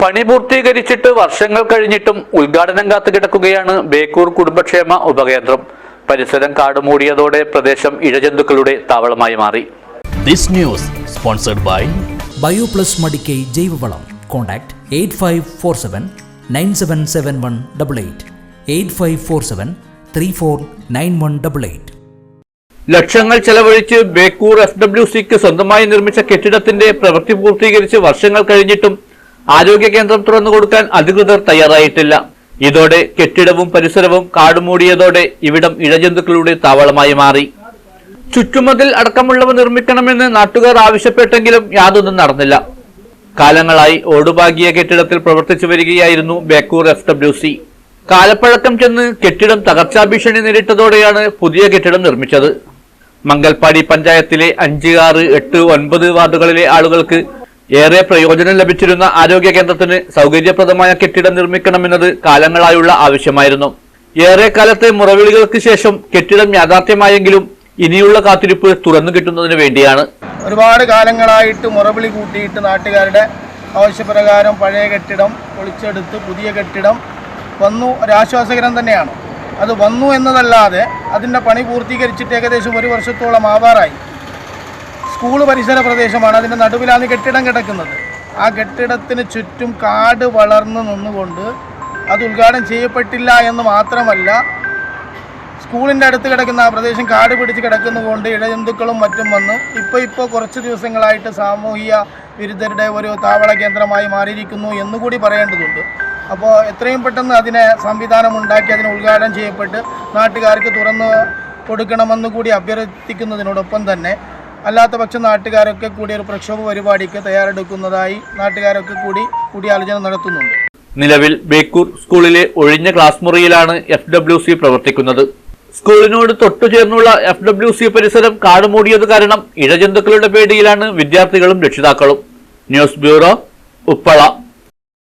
പണി പൂർത്തീകരിച്ചിട്ട് വർഷങ്ങൾ കഴിഞ്ഞിട്ടും ഉദ്ഘാടനം കാത്തു കിടക്കുകയാണ് ബേക്കൂർ കുടുംബക്ഷേമ ഉപകേന്ദ്രം. പരിസരം കാടുമൂടിയതോടെ പ്രദേശം ഇഴജന്തുക്കളുടെ താവളമായി മാറി. This news sponsored by Bioplus Madikkai ജൈവവളം. Contact eight five four seven nine seven seven one double eight. Eight five four seven three four nine one double eight. ലക്ഷങ്ങൾ ചെലവഴിച്ച് ബേക്കൂർ എഫ് ഡബ്ല്യു സിക്ക് സ്വന്തമായി നിർമ്മിച്ച കെട്ടിടത്തിന്റെ പ്രവൃത്തി പൂർത്തീകരിച്ച് വർഷങ്ങൾ കഴിഞ്ഞിട്ടും ആരോഗ്യ കേന്ദ്രം തുറന്നു കൊടുക്കാൻ അധികൃതർ തയ്യാറായിട്ടില്ല. ഇതോടെ കെട്ടിടവും പരിസരവും കാടുമൂടിയതോടെ ഇവിടം ഇഴജന്തുക്കളുടെ താവളമായി മാറി. ചുറ്റുമതിൽ അടക്കമുള്ളവ നിർമ്മിക്കണമെന്ന് നാട്ടുകാർ ആവശ്യപ്പെട്ടെങ്കിലും യാതൊന്നും നടന്നില്ല. കാലങ്ങളായി ഓടുപാകിയ കെട്ടിടത്തിൽ പ്രവർത്തിച്ചു വരികയായിരുന്നു ബേക്കൂർ എഫ് ഡബ്ല്യു സി. കാലപ്പഴക്കം ചെന്ന് കെട്ടിടം തകർച്ചാ ഭീഷണി നേരിട്ടതോടെയാണ് പുതിയ കെട്ടിടം നിർമ്മിച്ചത്. മംഗൽപാടി പഞ്ചായത്തിലെ അഞ്ച് ആറ് എട്ട് ഒൻപത് വാർഡുകളിലെ ആളുകൾക്ക് ഏറെ പ്രയോജനം ലഭിച്ചിരുന്ന ആരോഗ്യ കേന്ദ്രത്തിന് സൗകര്യപ്രദമായ കെട്ടിടം നിർമ്മിക്കണമെന്നത് കാലങ്ങളായുള്ള ആവശ്യമായിരുന്നു. ഏറെ കാലത്തെ മുറവിളികൾക്ക് ശേഷം കെട്ടിടം യാഥാർത്ഥ്യമായെങ്കിലും ഇനിയുള്ള കാത്തിരിപ്പ് തുറന്നു കിട്ടുന്നതിന് വേണ്ടിയാണ്. ഒരുപാട് കാലങ്ങളായിട്ട് മുറവിളി കൂട്ടിയിട്ട് നാട്ടുകാരുടെ ആവശ്യപ്രകാരം പഴയ കെട്ടിടം പൊളിച്ചെടുത്ത് പുതിയ കെട്ടിടം വന്നു. ഒരാശ്വാസകരം തന്നെയാണ്. അത് വന്നു എന്നതല്ലാതെ അതിന്റെ പണി പൂർത്തീകരിച്ചിട്ട് ഏകദേശം ഒരു വർഷത്തോളം ആവാറായി സ്കൂൾ പരിസര പ്രദേശമാണ്. അതിന്റെ നടുവിലാണ് കെട്ടിടം കിടക്കുന്നത്. ആ കെട്ടിടത്തിന് ചുറ്റും കാട് വളർന്നു നിന്നുകൊണ്ട് അത് ഉദ്ഘാടനം ചെയ്യപ്പെട്ടില്ല എന്ന് മാത്രമല്ല സ്കൂളിന്റെ അടുത്ത് കിടക്കുന്ന ആ പ്രദേശം കാട് പിടിച്ച് കിടക്കുന്നതുകൊണ്ട് ഇഴജന്തുക്കളും മറ്റും വന്ന് ഇപ്പോൾ ഇപ്പോൾ കുറച്ച് ദിവസങ്ങളായിട്ട് സാമൂഹിക വിരുദ്ധരുടെ ഒരു താവള കേന്ദ്രമായി മാറിയിരിക്കുന്നു എന്നുകൂടി പറയേണ്ടതുണ്ട്. അപ്പോൾ എത്രയും പെട്ടെന്ന് അതിനെ സംവിധാനം ഉണ്ടാക്കി അതിനെ ഉദ്ഘാടനം ചെയ്യപ്പെട്ട് നാട്ടുകാർക്ക് തുറന്ന് കൊടുക്കണമെന്ന് കൂടി അഭ്യർത്ഥിക്കുന്നതിനോടൊപ്പം തന്നെ അല്ലാത്ത പക്ഷം നാട്ടുകാരൊക്കെ കൂടി ഒരു പ്രക്ഷോഭ പരിപാടിക്ക് തയ്യാറെടുക്കുന്നതായി നാട്ടുകാരൊക്കെ കൂടി കൂടിയാലോചന നടത്തുന്നുണ്ട്. നിലവിൽ ബേക്കൂർ സ്കൂളിലെ ഒഴിഞ്ഞ ക്ലാസ് മുറിയിലാണ് എഫ് ഡബ്ല്യു സി പ്രവർത്തിക്കുന്നത്. സ്കൂളിനോട് തൊട്ടു ചേർന്നുള്ള എഫ് ഡബ്ല്യു സി പരിസരം കാടുമൂടിയത് കാരണം ഇഴജന്തുക്കളുടെ പേടിയിലാണ് വിദ്യാർത്ഥികളും രക്ഷിതാക്കളും. News bureau Uppala.